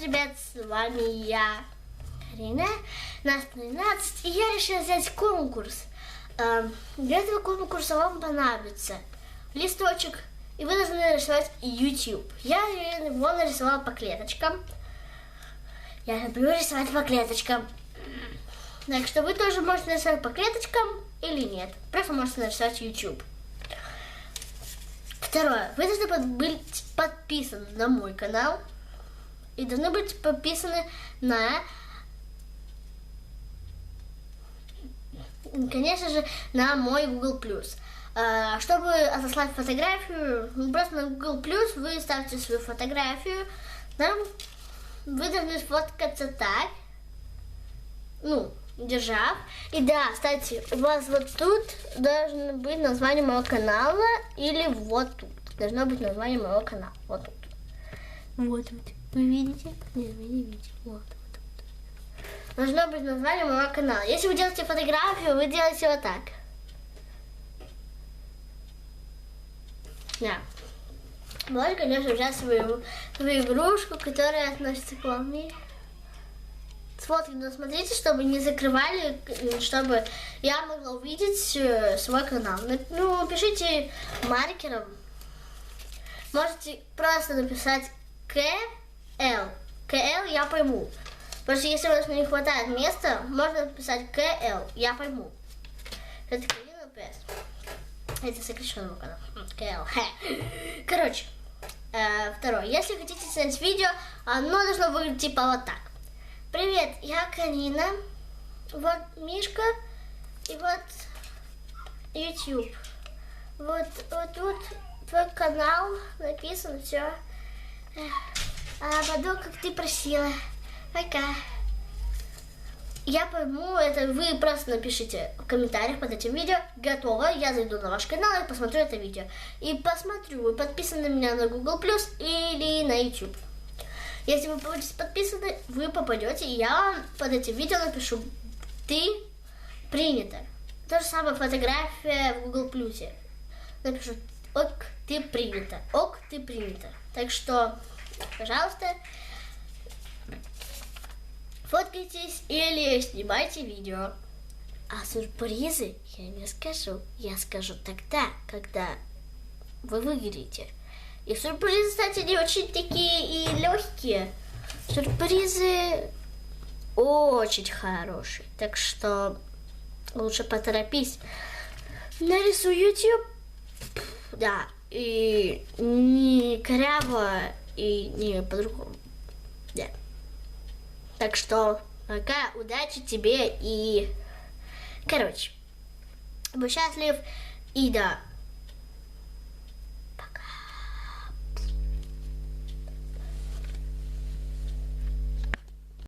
ребят, с вами я, Карина, нас 13, и я решила взять конкурс. Эм, Для этого конкурса вам понадобится листочек, и вы должны нарисовать YouTube. Я его нарисовала по клеточкам. Я люблю рисовать по клеточкам. Так что вы тоже можете нарисовать по клеточкам или нет. Просто можете нарисовать YouTube. Второе. Вы должны быть подписаны на мой канал. И должны быть подписаны на, конечно же, на мой Google+. А, Чтобы отослать фотографию, просто на Google+, вы ставите свою фотографию. Там вы должны сфоткаться так, ну, держав. И да, кстати, у вас вот тут должно быть название моего канала или вот тут. Должно быть название моего канала. Вот тут. Вот тут. Вы видите? Нет, вы не видите. Вот, вот, вот. Должно быть название моего канала. Если вы делаете фотографию, вы делаете вот так. Да. Можно, конечно, взять свою, свою игрушку, которая относится к вам. И сфоткать, но смотрите, чтобы не закрывали, э, чтобы я могла увидеть э, свой канал. Ну, пишите маркером. Можете просто написать КЛ. КЛ я пойму. Потому что если у вас не хватает места, можно написать КЛ, я пойму. Это Карина ПС. Это сокращенный канал. КЛ. Короче, э, второе. Если хотите снять видео, оно должно выглядеть типа вот так. Привет, я Карина. Вот Мишка. И вот YouTube. Вот, вот тут твой канал написан, все. А пойду, как ты просила. Пока. Я пойму, это вы просто напишите в комментариях под этим видео. Готово, я зайду на ваш канал и посмотрю это видео. И посмотрю, вы подписаны на меня на Google Plus или на YouTube. Если вы будете подписаны, вы попадете, и я вам под этим видео напишу «Ты принято». То же самое фотография в Google. Напишу «Ок, ты принято». «Ок, ты принято». Так что, пожалуйста, фоткайтесь или снимайте видео. А сюрпризы я не скажу. Я скажу тогда, когда вы выиграете. И сюрпризы, кстати, не очень такие и легкие. Сюрпризы очень хорошие. Так что лучше поторопись. Нарисуй YouTube. Да. И не коряво, и не по-другому. Да. Так что пока, удачи тебе и... Короче, будь счастлив и да,